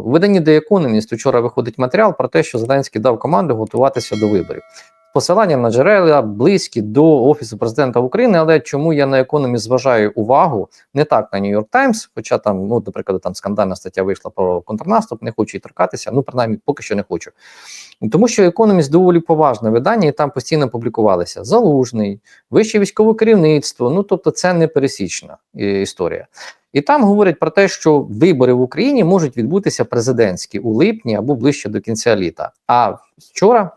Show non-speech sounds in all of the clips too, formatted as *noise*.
У виданні The вчора виходить матеріал про те, що Зеленський дав команду готуватися до виборів. Посилання на джерела близькі до Офісу президента України, але чому я на економіст зважаю увагу не так на Нью-Йорк Таймс, хоча там, ну, до прикладу, там скандальна стаття вийшла про контрнаступ, не хочу і торкатися, ну, принаймні, поки що не хочу. Тому що економіст доволі поважне видання, і там постійно публікувалися залужний, вище військове керівництво. Ну тобто, це не пересічна е, історія. І там говорять про те, що вибори в Україні можуть відбутися президентські у липні або ближче до кінця літа. А вчора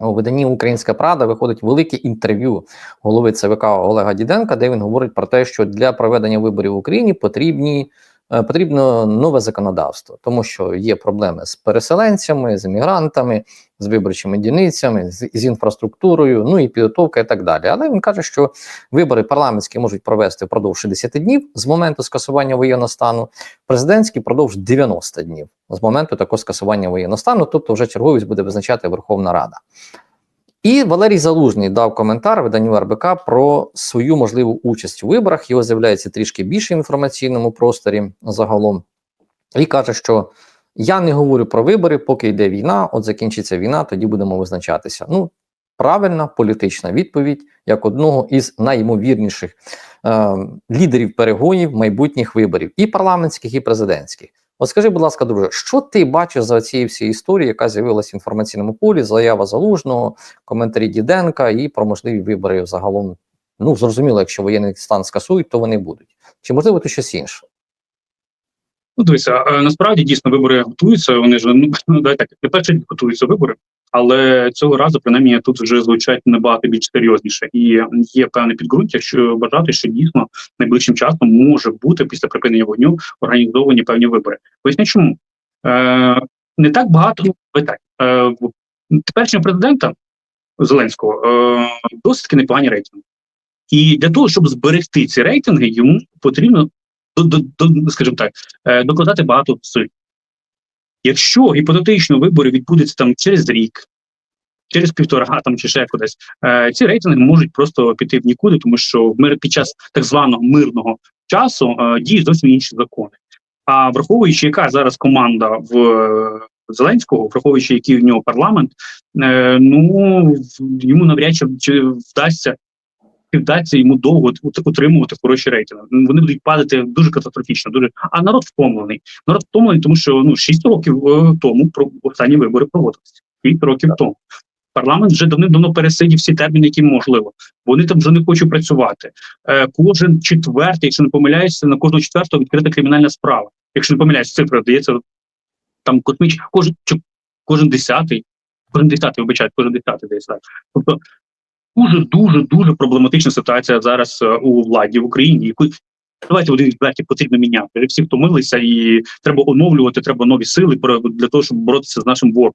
у виданні Українська Правда виходить велике інтерв'ю голови ЦВК Олега Діденка, де він говорить про те, що для проведення виборів в Україні потрібні. Е, Потрібно нове законодавство, тому що є проблеми з переселенцями, з емігрантами, з виборчими дільницями, з, з інфраструктурою, ну і підготовка і так далі. Але він каже, що вибори парламентські можуть провести впродовж 60 днів з моменту скасування воєнного стану, президентські впродовж 90 днів з моменту такого скасування воєнного стану, тобто вже черговість буде визначати Верховна Рада. І Валерій Залужний дав коментар виданню РБК про свою можливу участь у виборах. Його з'являється трішки більше в інформаційному просторі загалом, і каже, що я не говорю про вибори, поки йде війна. От закінчиться війна, тоді будемо визначатися. Ну, правильна політична відповідь як одного із найімовірніших е, лідерів перегонів майбутніх виборів, і парламентських, і президентських. От скажи, будь ласка, друже, що ти бачиш за цією всією історією, яка з'явилася в інформаційному полі, заява залужного, коментарі Діденка і про можливі вибори загалом? Ну, зрозуміло, якщо воєнний стан скасують, то вони будуть. Чи можливо то щось інше? Ну, дивися, е, насправді дійсно вибори готуються. Вони ж ну *laughs* так, не перші готуються вибори, але цього разу принаймні тут вже звучать набагато більш серйозніше, і є певне підґрунтя, що бажати, що дійсно найближчим часом може бути після припинення вогню організовані певні вибори. Поясню чому е, не так багато так, е, теперішнього президента Зеленського е, досить таки непогані рейтинги. І для того, щоб зберегти ці рейтинги, йому потрібно до, до, до скажімо так, е, докладати багато зусиль. Якщо гіпотетично вибори відбудуться там через рік, через півтора там чи ще кудись, е, ці рейтинги можуть просто піти в нікуди, тому що мир під час так званого мирного часу е, діють зовсім інші закони. А враховуючи, яка зараз команда в е, Зеленського, враховуючи, який в нього парламент, е, ну йому навряд чи вдасться чи вдасться йому довго утримувати хороші рейтинги. Вони будуть падати дуже катастрофічно. Дуже а народ втомлений. Народ втомлений, тому що ну 6 років е, тому про останні вибори проводилися. 6 років тому. Парламент вже давним-давно пересидів всі терміни, які можливо. Вони там вже не хочуть працювати. Е, кожен четвертий, якщо не помиляюся, на кожного четвертого відкрита кримінальна справа. Якщо не помиляюсь, цифра здається там косміч, кожен кожен десятий, кожен десятий, вибачайте, кожен десятий десь так. Тобто дуже дуже дуже проблематична ситуація зараз е, у владі в Україні, яку давайте один відверті потрібно міняти. Всі втомилися, і треба оновлювати, треба нові сили для того, щоб боротися з нашим ворогом.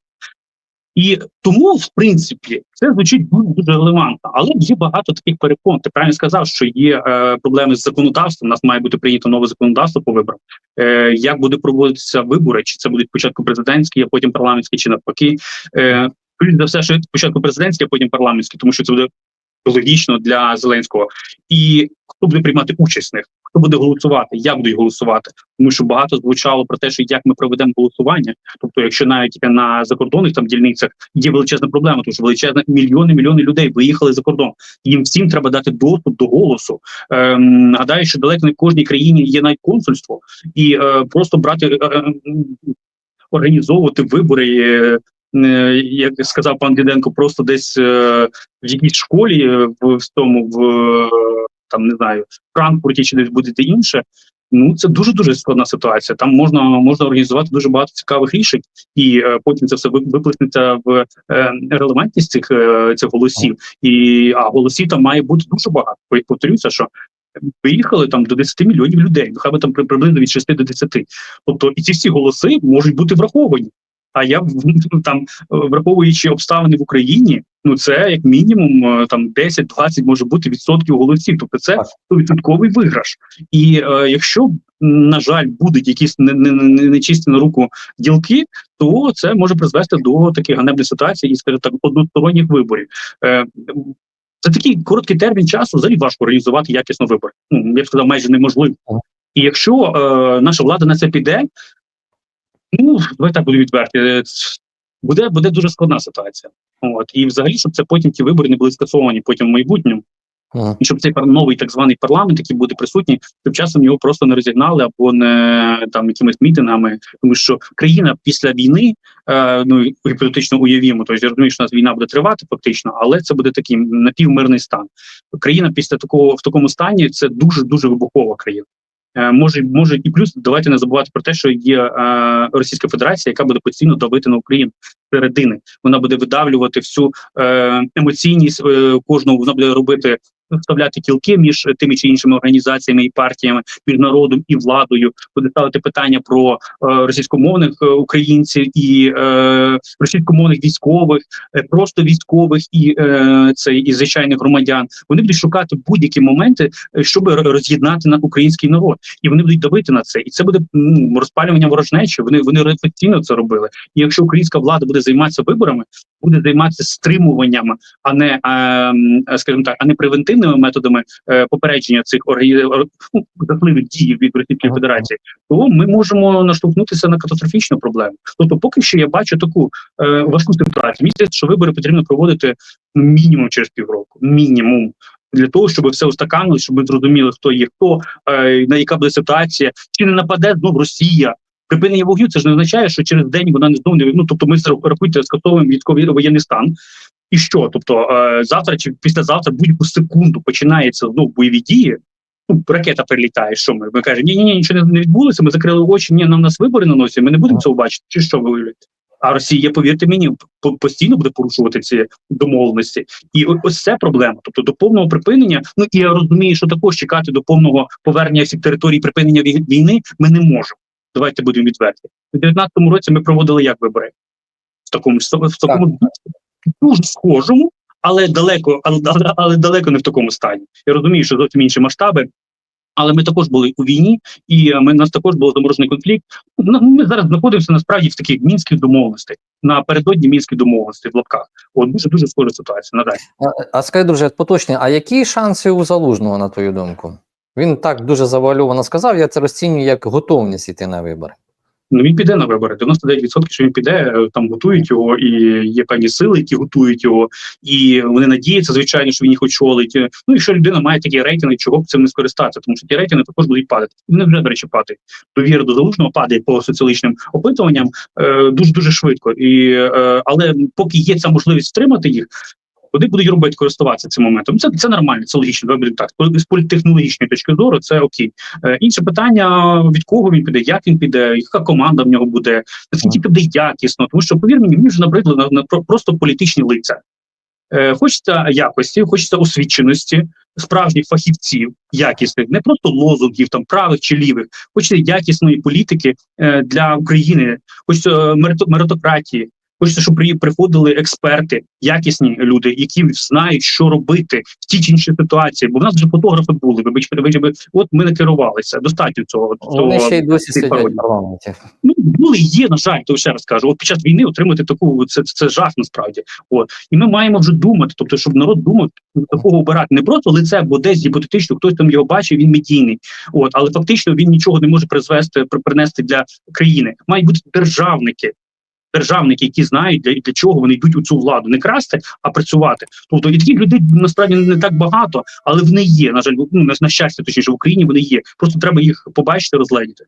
І тому, в принципі, це звучить дуже, дуже релевантно, але є багато таких перепон. Ти правильно сказав, що є е, проблеми з законодавством. У нас має бути прийнято нове законодавство по виборам. Е, як буде проводитися вибори? Чи це будуть спочатку президентські, а потім парламентські, чи навпаки? Е, скоріш за все, що спочатку президентські, а потім парламентські, тому що це буде логічно для Зеленського. І хто буде приймати участь в них? Хто буде голосувати? Як будуть голосувати? Тому що багато звучало про те, що як ми проведемо голосування. Тобто, якщо навіть на закордонних там дільницях є величезна проблема, тому що величезна мільйони мільйони людей виїхали за кордон. Їм всім треба дати доступ до голосу. Ем, нагадаю, що далеко не в кожній країні є навіть консульство, і е, просто брати е, е, організовувати вибори. Е, як сказав пан Діденко, просто десь е, в якійсь школі е, в, в тому в там не знаю Франкфурті чи десь буде інше. Ну це дуже дуже складна ситуація. Там можна можна організувати дуже багато цікавих рішень, і е, потім це все виплеснеться в е, релевантність цих е, цих голосів. І а голосів там має бути дуже багато. Пов- Повторюся, що виїхали там до 10 мільйонів людей. Ну хай би там при- приблизно від 6 до 10. Тобто і ці всі голоси можуть бути враховані. А я там, е, враховуючи обставини в Україні, ну це як мінімум е, там 10-20 може бути відсотків голосів. Тобто це відсотковий виграш. І е, якщо на жаль будуть якісь не- не- не- нечисті на руку ділки, то це може призвести до таких ганебних ситуацій і скажімо так односторонніх виборів. Е, за такий короткий термін часу взагалі важко організувати якісно вибори. Ну я б сказав, майже неможливо. І якщо е, наша влада на це піде, Ну, давай так буду відверті. Е, Буде, буде дуже складна ситуація. От і взагалі, щоб це потім ті вибори не були скасовані потім в майбутньому. Мгм. і щоб цей новий так званий парламент, який буде присутній, тим часом його просто не розігнали або не там якимись мітингами, тому що країна після війни, е, ну гіпотетично уявімо, тобто я розумію, що у нас війна буде тривати фактично, але це буде такий напівмирний стан. Країна після такого в такому стані це дуже дуже вибухова країна. Е, Може, може, і плюс давайте не забувати про те, що є е, Російська Федерація, яка буде постійно давити на Україну середини. Вона буде видавлювати всю е, емоційність кожного. Вона буде робити вставляти кілки між тими чи іншими організаціями і партіями, між народом і владою, буде ставити питання про е, російськомовних е, українців і е, російськомовних військових, просто військових і це і звичайних громадян. Вони будуть шукати будь-які моменти, щоб роз'єднати на український народ, і вони будуть давити на це. І це буде ну, розпалювання ворожнечі. Вони вони рефлексійно це робили. І якщо українська влада буде займатися виборами, буде займатися стримуванням, а не е, скажімо так, а не превентивними методами е, попередження цих ну, жахливих дій від Російської Федерації, то ми можемо наштовхнутися на катастрофічну проблему. Тобто, поки що я бачу таку е, важку ситуацію. Здається, що вибори потрібно проводити мінімум через півроку. Мінімум. Для того щоб все устаканилось, щоб ми зрозуміли, хто є хто, е, на яка буде ситуація, чи не нападе знов Росія. Припинення вогню це ж не означає, що через день вона не знову не ну, тобто ми рахуйте скасовуємо військовий воєнний стан. І що? Тобто е, завтра чи післязавтра будь-яку секунду починається знову бойові дії. Ну, ракета прилітає. Що ми? Ми кажемо, ні, ні, ні, нічого не, відбулося. Ми закрили очі. Ні, нам нас вибори наносять. Ми не будемо цього бачити. Чи що ви уявляєте? А Росія, повірте мені, постійно буде порушувати ці домовленості, і ось це проблема. Тобто до повного припинення. Ну і я розумію, що також чекати до повного повернення всіх територій припинення війни ми не можемо. Давайте будемо відверті. У 19-му році ми проводили як вибори в такому в такому дуже схожому, але далеко, але, але, але далеко не в такому стані. Я розумію, що зовсім інші масштаби. Але ми також були у війні, і е, ми нас також був заморожений конфлікт. Ну, Ми зараз знаходимося насправді в таких мінських домовленостей напередодні мінських домовленостей в лапках. От дуже дуже схожа ситуація. На жаль. А, а скажи, друже, поточні, а які шанси у залужного, на твою думку? Він так дуже завуальовано сказав, я це розцінюю як готовність йти на вибори. Ну він піде на вибори. 99% що він піде, е, там готують його, і є певні сили, які готують його, і вони надіються, звичайно, що він їх очолить. Е, Ну якщо людина має такі рейтинги, чого б цим не скористатися, тому що ті рейтинги також будуть падати. Вони вже до речі падають. Довіра до залужного падає по соціологічним опитуванням е, дуже дуже швидко. І е, але поки є ця можливість стримати їх. Вони будуть робити користуватися цим моментом. Це це нормально, це логічно. Будемо так. З політехнологічної точки зору це окей. Е, інше питання: від кого він піде, як він піде, яка команда в нього буде, наскільки піде якісно. Тому що повір мені, мені вже набридло на, на про- просто політичні лиця. Е, хочеться якості, хочеться освіченості, справжніх фахівців, якісних, не просто лозунгів там правих чи лівих, хочеться якісної політики е, для України, хочеться е, меритократії. Хочеться, щоб при- приходили експерти, якісні люди, які знають, що робити в тій чи іншій ситуації. Бо в нас вже фотографи були. Вибачте, вибачте, от ми не керувалися. Достатньо цього. Вони ще й досі сидять парламенті. Ну були є, на жаль, то ще раз кажу. От під час війни отримати таку це, це жах насправді. От і ми маємо вже думати, тобто, щоб народ думав такого обирати не просто лице, бо десь гіпотетично хтось там його бачив, він медійний. От, але фактично він нічого не може призвести при- принести для країни. Мають бути державники. Державники, які знають для, для чого вони йдуть у цю владу, не красти, а працювати. Тобто і таких людей насправді не так багато, але вони є. На жаль, ну на, щастя, точніше в Україні вони є. Просто треба їх побачити, розгледіти.